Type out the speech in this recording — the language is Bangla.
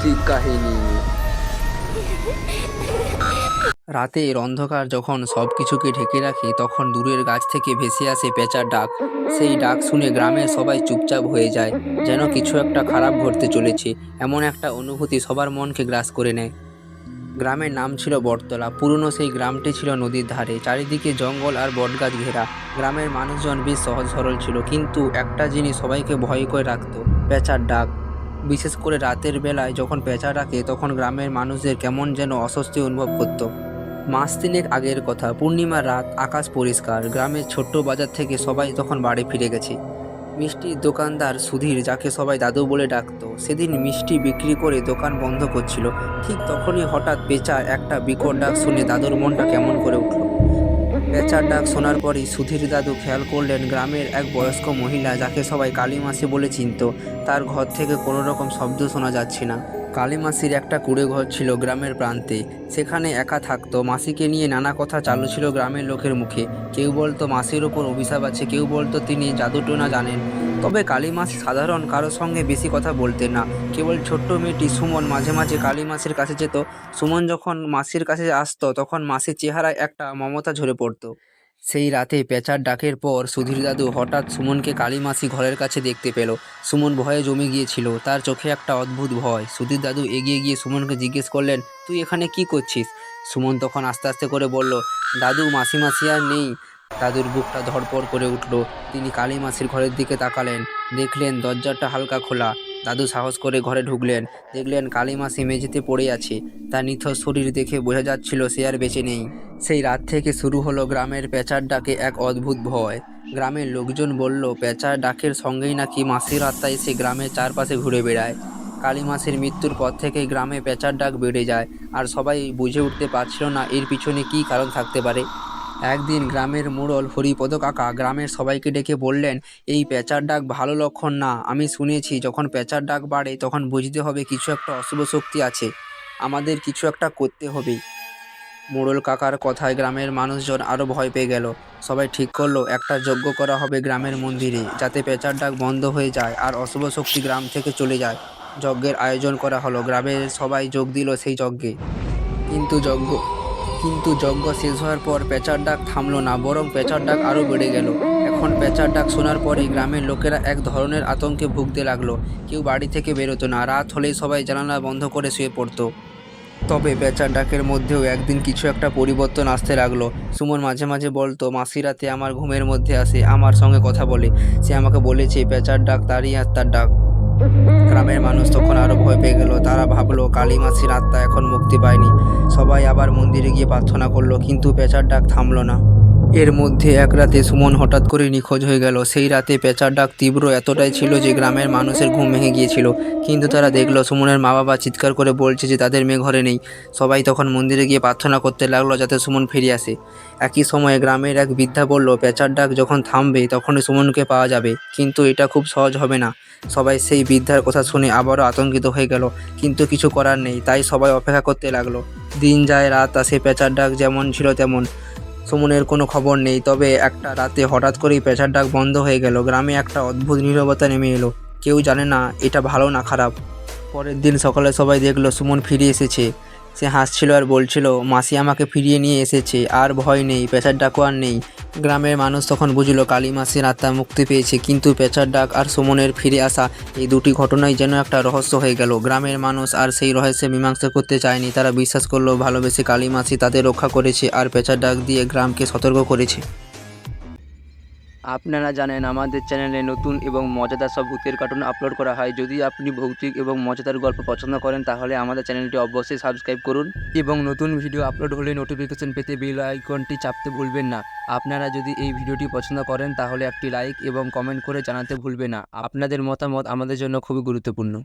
ভৌতিক কাহিনী। রাতের অন্ধকার যখন সব কিছুকে ঢেকে রাখে, তখন দূরের গাছ থেকে ভেসে আসে পেঁচার ডাক। সেই ডাক শুনে গ্রামের সবাই চুপচাপ হয়ে যায়, যেন কিছু একটা খারাপ ঘটতে চলেছে। এমন একটা অনুভূতি সবার মনকে গ্রাস করে নেয়। গ্রামের নাম ছিল বটতলা, পুরনো সেই গ্রামটি ছিল নদীর ধারে। চারিদিকে জঙ্গল আর বটগাছ ঘেরা। গ্রামের মানুষজন বেশ সহজ সরল ছিল, কিন্তু একটা জিনিস সবাইকে ভয় করে রাখত, পেঁচার ডাক। বিশেষ করে রাতের বেলায় যখন পেঁচা ডাকে তখন গ্রামের মানুষদের কেমন যেন অস্বস্তি অনুভব করতো। মাস তিনেক আগের কথা, পূর্ণিমার রাত, আকাশ পরিষ্কার, গ্রামের ছোট্ট বাজার থেকে সবাই তখন বাড়ি ফিরে গেছে। মিষ্টির দোকানদার সুধীর, যাকে সবাই দাদু বলে ডাকতো, সেদিন মিষ্টি বিক্রি করে দোকান বন্ধ করছিল। ঠিক তখনই হঠাৎ পেঁচার একটা বিকট ডাক শুনে দাদুর মনটা কেমন করে উঠল। পেঁচার ডাক শোনার পরই সুধীর দাদু খেয়াল করলেন গ্রামের এক বয়স্ক মহিলা যাকে সবাই কালীমাসি বলে চিনত। তার ঘর থেকে কোনো রকম শব্দ শোনা যাচ্ছে না। কালীমাসির একটা কুড়ে ঘর ছিল গ্রামের প্রান্তে। সেখানে একা থাকতো। মাসিকে নিয়ে নানা কথা চালু ছিল গ্রামের লোকের মুখে। কেউ বলতো মাসির ওপর অভিশাপ আছে, কেউ বলতো তিনি জাদুটোনা জানেন। তবে কালীমাস সাধারণ কারোর সঙ্গে বেশি কথা বলতে না। কেবল ছোট্ট মেয়েটি সুমন মাঝে মাঝে কালীমাসির কাছে যেত। সুমন যখন মাসির কাছে আসতো, তখন মাসির চেহারায় একটা মমতা ঝরে পড়তো। সেই রাতে পেঁচার ডাকের পর সুধীর দাদু হঠাৎ সুমনকে কালীমাসি ঘরের কাছে দেখতে পেল। সুমন ভয়ে জমে গিয়েছিল। তার চোখে একটা অদ্ভুত ভয়। সুধীর দাদু এগিয়ে গিয়ে সুমনকে জিজ্ঞেস করলেন, তুই এখানে কি করছিস? সুমন তখন আস্তে আস্তে করে বলল, দাদু, মাসি মাসি আর নেই। দাদুর বুকটা ধড়পড় করে উঠল। তিনি কালী মাসির ঘরের দিকে তাকালেন। দেখলেন, দরজাটা হালকা খোলা। দাদু সাহস করে ঘরে ঢুকলেন। দেখলেন কালী মাসি মেঝেতে পড়ে আছে। তার নিথর শরীর দেখে বোঝা যাচ্ছিল সে আর বেঁচে নেই। সেই রাত থেকে শুরু হলো গ্রামের পেঁচার ডাকে এক অদ্ভুত ভয়। গ্রামের লোকজন বলল, পেঁচার ডাকের সঙ্গেই নাকি মাসির আত্মা এসে গ্রামের চারপাশে ঘুরে বেড়ায়। কালী মাসির মৃত্যুর পর থেকেই গ্রামে পেঁচার ডাক বেড়ে যায়। আর সবাই বুঝে উঠতে পারছিল না এর পিছনে কী কারণ থাকতে পারে। একদিন গ্রামের মোড়ল হরিপদ কাকা গ্রামের সবাইকে ডেকে বললেন, এই পেঁচার ডাক ভালো লক্ষণ না। আমি শুনেছি, যখন পেঁচার ডাক বাড়ে, তখন বুঝতে হবে কিছু একটা অশুভ শক্তি আছে। আমাদের কিছু একটা করতে হবে মোড়ল কাকার কথায় গ্রামের মানুষজন আরও ভয় পেয়ে গেল। সবাই ঠিক করল, একটা যজ্ঞ করা হবে গ্রামের মন্দিরে, যাতে পেঁচার ডাক বন্ধ হয়ে যায় আর অশুভ শক্তি গ্রাম থেকে চলে যায়। যজ্ঞের আয়োজন করা হলো। গ্রামের সবাই যোগ দিল সেই যজ্ঞে। কিন্তু যজ্ঞ কিন্তু যজ্ঞ শেষ হওয়ার পর পেঁচার ডাক থামলো না, বরং পেঁচার ডাক আরও বেড়ে গেল। এখন পেঁচার ডাক শোনার পরে গ্রামের লোকেরা এক ধরনের আতঙ্কে ভুগতে লাগল। কেউ বাড়ি থেকে বেরোতো না, রাত হলেই সবাই জানালা বন্ধ করে শুয়ে পড়তো। তবে পেঁচার ডাকের মধ্যেও একদিন কিছু একটা পরিবর্তন আসতে লাগল। সুমন মাঝে মাঝে বলতো, মাসি রাতে আমার ঘুমের মধ্যে আসে, আমার সঙ্গে কথা বলে। সে আমাকে বলেছে, পেঁচার ডাক তারই আত্মার ডাক। গ্রামের মানুষ তখন আরও ভয় পেয়ে গেল। তারা ভাবলো কালী মাসির আত্মা এখন মুক্তি পায়নি। সবাই আবার মন্দিরে গিয়ে প্রার্থনা করল, কিন্তু পেঁচার ডাক থামলো না। এর মধ্যে এক রাতে সুমন হঠাৎ করে নিখোঁজ হয়ে গেল। সেই রাতে পেঁচার ডাক তীব্র এতটাই ছিল যে গ্রামের মানুষের ঘুম ভেঙে গিয়েছিল। কিন্তু তারা দেখল, সুমনের মা বাবা চিৎকার করে বলছে যে তাদের মেয়ে ঘরে নেই। সবাই তখন মন্দিরে গিয়ে প্রার্থনা করতে লাগল যাতে সুমন ফিরে আসে। একই সময়ে গ্রামের এক বৃদ্ধা বলল, পেঁচার ডাক যখন থামবে তখনই সুমনকে পাওয়া যাবে। কিন্তু এটা খুব সহজ হবে না। সবাই সেই বৃদ্ধার কথা শুনে আবারও আতঙ্কিত হয়ে গেল। কিন্তু কিছু করার নেই, তাই সবাই অপেক্ষা করতে লাগল। দিন যায়, রাত আসে, পেঁচার ডাক যেমন ছিল তেমন। সুমনের কোনো খবর নেই, তবে একটা রাতে হঠাৎ করেই পেঁচার ডাক বন্ধ হয়ে গেল। গ্রামে একটা অদ্ভুত নীরবতা নেমে এলো। কেউ জানে না, এটা ভালো না খারাপ। পরের দিন সকালে সবাই দেখল সুমন ফিরে এসেছে। সে হাসছিল আর বলছিল, মাসি আমাকে ফিরিয়ে নিয়ে এসেছে, আর ভয় নেই পেঁচার ডাকও আর নেই। গ্রামের মানুষ তখন বুঝলো কালী মাসির আত্মা মুক্তি পেয়েছে, কিন্তু পেঁচার ডাক আর সুমনের ফিরে আসা এই দুটি ঘটনাই যেন একটা রহস্য হয়ে গেল। গ্রামের মানুষ আর সেই রহস্যে মীমাংসা করতে চায়নি, তারা বিশ্বাস করল ভালোবেসে কালী মাসি তাদের রক্ষা করেছে আর পেঁচার ডাক দিয়ে গ্রামকে সতর্ক করেছে। আপনারা জানেন, আমাদের চ্যানেলে নতুন এবং মজাদার সব ভূতের কার্টুন আপলোড করা হয়। যদি আপনি ভৌতিক এবং মজাদার গল্প পছন্দ করেন, তাহলে আমাদের চ্যানেলটি অবশ্যই সাবস্ক্রাইব করুন। এবং নতুন ভিডিও আপলোড হলে নোটিফিকেশন পেতে বেল আইকনটি চাপতে ভুলবেন না। আপনারা যদি এই ভিডিওটি পছন্দ করেন, তাহলে একটি লাইক এবং কমেন্ট করে জানাতে ভুলবেন না। আপনাদের মতামত আমাদের জন্য খুবই গুরুত্বপূর্ণ।